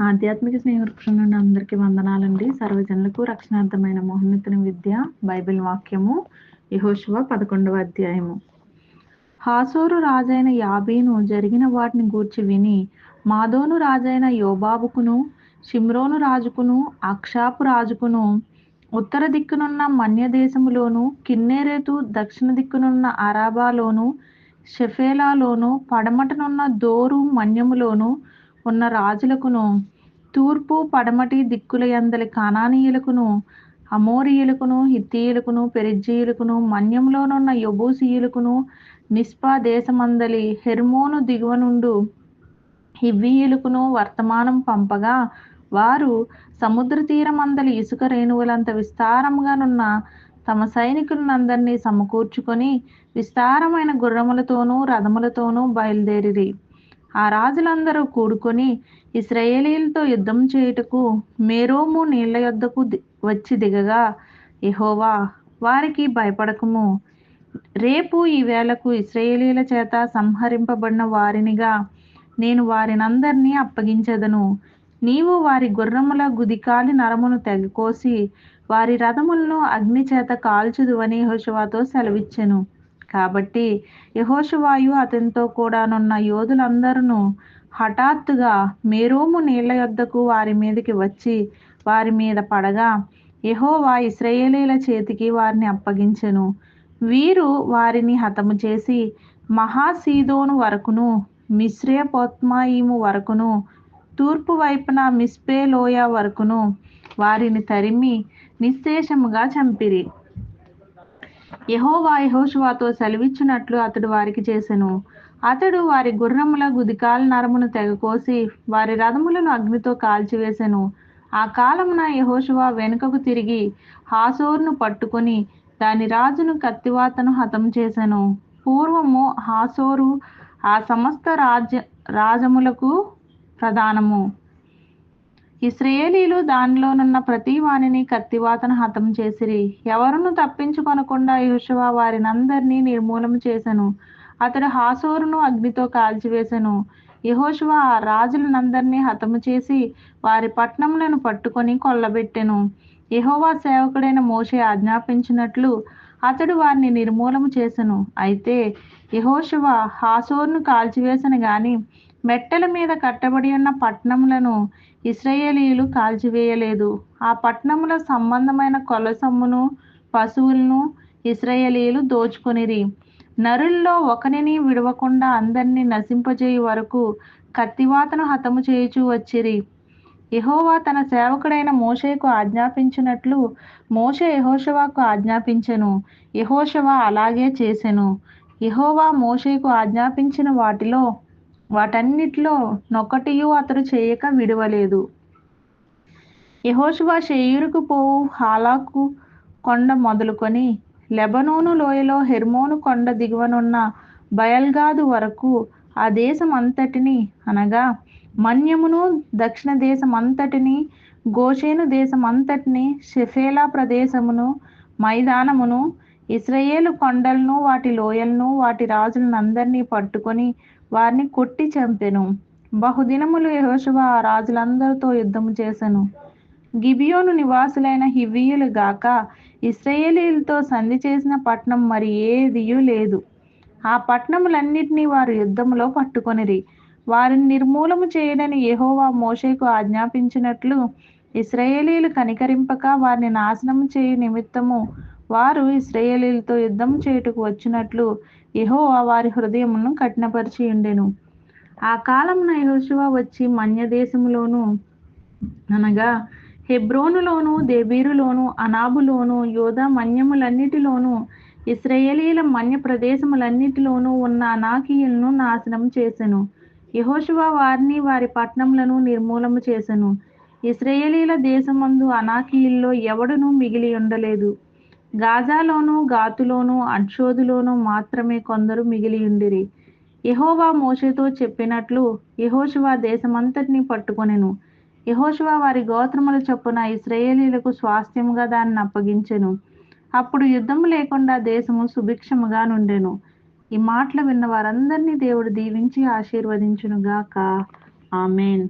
ఆధ్యాత్మిక స్నేహవృక్షం నుండి అందరికీ వందనాలండి. సర్వజనులకు రక్షణార్థమైన మోహనతుని విద్య బైబిల్ వాక్యము యహోశివ పదకొండవ అధ్యాయము. హాసోరు రాజైన యాబీను జరిగిన వాటిని గూర్చి విని మాదోను రాజైన యోబాబుకును షిమ్రోను రాజుకును అక్షాపు రాజుకును ఉత్తర దిక్కునున్న మన్య దేశములోను కిన్నెరేతు దక్షిణ దిక్కునున్న అరాబాలోను షెఫేలాలోను పడమటనున్న దోరు మన్యములోను ఉన్న రాజులకును తూర్పు పడమటి దిక్కుల యందలి కానానీయులకును అమోరియులకును హిత్తీయులకును పెరిజ్జీయులకును మన్యంలోనున్న యబూసీయులకును నిస్పా దేశమందలి హెర్మోను దిగువ నుండు హివ్వీయులకును వర్తమానం పంపగా వారు సముద్ర తీరమందలి ఇసుక రేణువులంత విస్తారంగానున్న తమ సైనికులందరినీ సమకూర్చుకొని విస్తారమైన గుర్రములతోనూ రథములతోనూ బయలుదేరిరి. ఆ రాజులందరూ కూడుకొని ఇస్రాయేలీలతో యుద్ధం చేయుటకు మేరోము నీళ్ళ యొద్దకు వచ్చి దిగగా ఎహోవా వారికి భయపడకము. రేపు ఈ వేళకు ఇస్రాయేలీల చేత సంహరింపబడిన వారినిగా నేను వారినందరినీ అప్పగించదను. నీవు వారి గుర్రముల గుదికాలి నరమును తెగకోసి వారి రథములను అగ్ని చేత కాల్చుదువని హోషవాతో సెలవిచ్చెను. కాబట్టి యహోషవాయు అతనితో కూడానున్న యోధులందరూ హఠాత్తుగా మేరోము నీళ్ళ యొద్దకు వారి మీదకి వచ్చి వారి మీద పడగా యహోవా ఇస్రయేలీల చేతికి వారిని అప్పగించెను. వీరు వారిని హతము చేసి మహాసీదోను వరకును మిశ్రే పొత్మాయిము వరకును తూర్పు వైపున మిస్పే లోయ వరకును వారిని తరిమి నిశ్శేషముగా చంపిరి. యహోవా యహోషువాతో సెలవిచ్చినట్లు అతడు వారికి చేసెను. అతడు వారి గుర్రముల గుదికాల నరమును తెగకోసి వారి రథములను అగ్నితో కాల్చివేసెను. ఆ కాలమున యహోషువా వెనుకకు తిరిగి హాసోర్ను పట్టుకొని దాని రాజును కత్తివాతను హతం చేసెను. పూర్వము హాసోరు ఆ సమస్త రాజ్య రాజములకు ప్రధానము. ఇస్రాయేలీలు దానిలోనున్న ప్రతి వాణిని కత్తివాతను హతం చేసిరి. ఎవరును తప్పించుకొనకుండా యోషువా వారినందరినీ నిర్మూలన చేశాను అతడు హాసోరును అగ్నితో కాల్చివేశాను యహోశువ ఆ రాజులనందరినీ హతము చేసి వారి పట్టణములను పట్టుకొని కొల్లబెట్టెను. యహోవా సేవకుడైన మోషే ఆజ్ఞాపించినట్లు అతడు వారిని నిర్మూలము చేసెను. అయితే యహోశువ హాసోర్ను కాల్చివేసను గాని మెట్టల మీద కట్టబడి ఉన్న పట్టణములను ఇస్రాయేలీలు కాల్చివేయలేదు. ఆ పట్టణముల సంబంధమైన కొలసమ్మును పశువులను ఇస్రాయేలీలు దోచుకొనిరి. నరుల్లో ఒకరిని విడవకుండా అందరినీ నశింపజేయు వరకు కత్తివాతను హతము చేయుచూ వచ్చిరి. యహోవా తన సేవకుడైన మోషేకు ఆజ్ఞాపించినట్లు మోషే యహోషవాకు ఆజ్ఞాపించెను. యహోషవా అలాగే చేసెను. యహోవా మోషేకు ఆజ్ఞాపించిన వాటిలో వాటన్నిటిలో నొక్కటియు అతడు చేయక విడవలేదు. యహోషువా షేయురుకు పోవు హాలాకు కొండ మొదలుకొని లెబనోను లోయలో హెర్మోను కొండ దిగువనున్న బయల్గాదు వరకు ఆ దేశం అంతటిని అనగా మన్యమును దక్షిణ దేశం అంతటిని గోషేను దేశం అంతటిని షెఫేలా ప్రదేశమును మైదానమును ఇస్రయేలు కొండలను వాటి లోయలను వాటి రాజులను అందరినీ పట్టుకొని వారిని కొట్టి చంపెను. బహుదినములు యహోశువ ఆ రాజులందరితో యుద్ధము చేసెను. గిబియోను నివాసులైన హివీయులు గాక ఇస్రయేలీలతో సంధి చేసిన పట్నం మరి ఏదియూ లేదు. ఆ పట్టణములన్నిటినీ వారు యుద్ధములో పట్టుకొనిరి. వారిని నిర్మూలము చేయడని యహోవా మోషేకు ఆజ్ఞాపించినట్లు ఇస్రాయేలీలు కనికరింపక వారిని నాశనము చేయు నిమిత్తము వారు ఇస్రాయేలీలతో యుద్ధం చేయుటకు వచ్చినట్లు యహో వారి హృదయమును కఠినపరిచి ఉండెను. ఆ కాలమున యహోశివ వచ్చి మన్య దేశములోను అనగా హెబ్రోనులోను దేబీరులోను అనాబులోను యోధ మన్యములన్నిటిలోను ఇస్రాయేలీల మన్య ప్రదేశములన్నిటిలోనూ ఉన్న అనాకీయులను నాశనం చేసెను. యహోశివ వారిని వారి పట్టణములను నిర్మూలము చేసెను. ఇస్రాయేలీల దేశమందు అనాకీయుల్లో ఎవడునూ మిగిలి ఉండలేదు. గాజాలోను గాతులోను అడ్షోదులోను మాత్రమే కొందరు మిగిలి ఉండిరి. యహోవా మోషేతో చెప్పినట్లు యహోశివా దేశమంతటిని పట్టుకొనెను. యహోశివా వారి గోత్రముల చొప్పున ఇస్రాయేలీలకు స్వాస్థ్యముగా దాన్ని అప్పగించెను. అప్పుడు యుద్ధము లేకుండా దేశము సుభిక్షముగా నుండెను. ఈ మాటలు విన్న వారందరినీ దేవుడు దీవించి ఆశీర్వదించునుగాక. ఆమెన్.